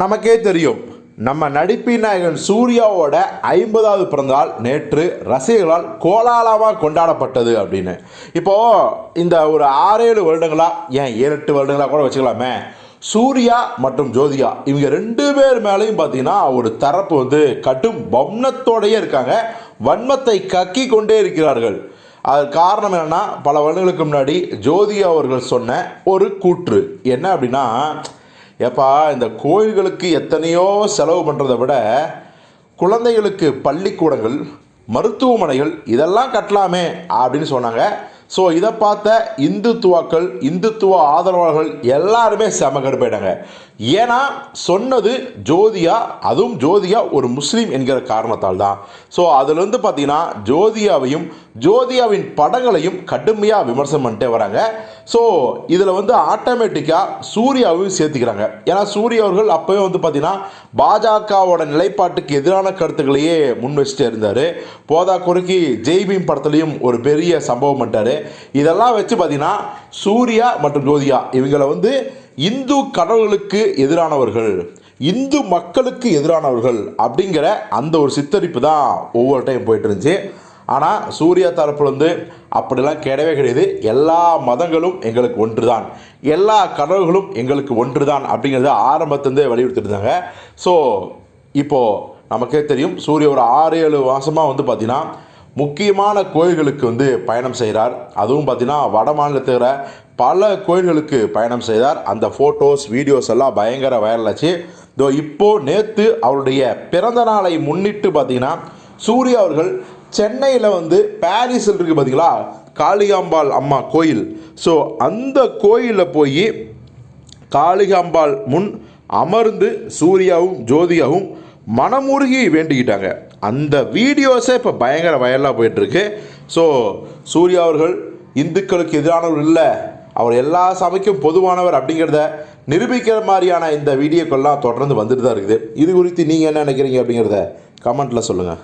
நமக்கே தெரியும். நம்ம நடிப்பின் நாயகன் சூர்யாவோட ஐம்பதாவது பிறந்தநாள் நேற்று ரசிகர்களால் கோலாலமாக கொண்டாடப்பட்டது அப்படின்னு. இப்போது இந்த ஒரு ஆறேழு வருடங்களா ஏன் ஏழு எட்டு வருடங்களா கூட வச்சுக்கலாமே. சூர்யா மற்றும் ஜோதிகா இவங்க ரெண்டு பேர் மேலேயும் பார்த்தீங்கன்னா ஒரு தரப்பு வந்து கடும் பம்னத்தோடயே இருக்காங்க. வன்மத்தை கக்கி கொண்டே இருக்கிறார்கள். அது காரணம் என்னென்னா பல வருடங்களுக்கு முன்னாடி ஜோதிகா அவர்கள் சொன்ன ஒரு கூற்று. என்ன அப்படின்னா ஏப்பா இந்த கோயில்களுக்கு எத்தனையோ செலவு பண்ணுறதை விட குழந்தைகளுக்கு பள்ளிக்கூடங்கள் மருத்துவமனைகள் இதெல்லாம் கட்டலாமே அப்படின்னு சொன்னாங்க. ஸோ இதை பார்த்த இந்துத்துவாக்கள் இந்துத்துவ ஆதரவாளர்கள் எல்லாருமே செம கடுப்பாயிட்டாங்க. ஏன்னா சொன்னது ஜோதியா அதுவும் ஜோதியா ஒரு முஸ்லீம் என்கிற காரணத்தால் தான் ஸோ அதுலேருந்து பார்த்தீங்கன்னா ஜோதியாவையும் ஜோதியாவின் படங்களையும் கடுமையாக விமர்சனம் பண்ணிட்டே வராங்க. ஸோ இதில் வந்து ஆட்டோமேட்டிக்காக சூர்யாவையும் சேர்த்துக்கிறாங்க. ஏன்னா சூர்யா அவர்கள் அப்போவே வந்து பார்த்தீங்கன்னா பாஜகவோட நிலைப்பாட்டுக்கு எதிரான கருத்துக்களையே முன் வச்சுட்டே இருந்தார். போதா குறுக்கி ஜெய்பீம் படத்துலையும் ஒரு பெரிய சம்பவம் பண்ணிட்டாரு. இதெல்லாம் வச்சு பார்த்தீங்கன்னா சூர்யா மற்றும் ஜோதியா இவங்களை வந்து இந்து கடவுளுக்கு எதிரானவர்கள் இந்து மக்களுக்கு எதிரானவர்கள் அப்படிங்கிற அந்த ஒரு சித்தரிப்பு தான் ஒவ்வொரு டைம் போயிட்டு இருந்துச்சு. ஆனால் சூர்யா தரப்புல வந்து அப்படிலாம் கிடையவே கிடையாது. எல்லா மதங்களும் எங்களுக்கு ஒன்று தான் எல்லா கடவுள்களும் எங்களுக்கு ஒன்று தான் அப்படிங்கிறத ஆரம்பத்துலேருந்தே வலியுறுத்திருந்தாங்க ஸோ இப்போது நமக்கே தெரியும் சூரிய ஒரு ஆறு ஏழு மாதமாக வந்து பார்த்திங்கன்னா முக்கியமான கோயில்களுக்கு வந்து பயணம் செய்கிறார். அதுவும் பார்த்தீங்கன்னா வட மாநிலத்தில் பல கோயில்களுக்கு பயணம் செய்தார். அந்த ஃபோட்டோஸ் வீடியோஸ் எல்லாம் பயங்கர வைரல் ஆச்சு. இதோ இப்போது நேற்று அவருடைய பிறந்த நாளை முன்னிட்டு பார்த்தீங்கன்னா சூர்யா அவர்கள் சென்னையில் வந்து பாரிஸில் இருக்குது பார்த்தீங்களா காளிகாம்பாள் அம்மா கோயில். ஸோ அந்த கோயிலில் போய் காளிகாம்பாள் முன் அமர்ந்து சூர்யாவும் ஜோதியாவும் மனமுருகி வேண்டிக்கிட்டாங்க. அந்த வீடியோஸே இப்போ பயங்கர வயலாக போயிட்டுருக்கு. ஸோ சூர்யா அவர்கள் இந்துக்களுக்கு எதிரானவர் இல்லை. அவர் எல்லா சபைக்கும் பொதுவானவர் அப்படிங்கிறத நிரூபிக்கிற மாதிரியான இந்த வீடியோக்கள்லாம் தொடர்ந்து வந்துட்டு தான் இருக்குது. இது குறித்து நீங்கள் என்ன நினைக்கிறீங்க அப்படிங்கிறத கமெண்ட்டில் சொல்லுங்கள்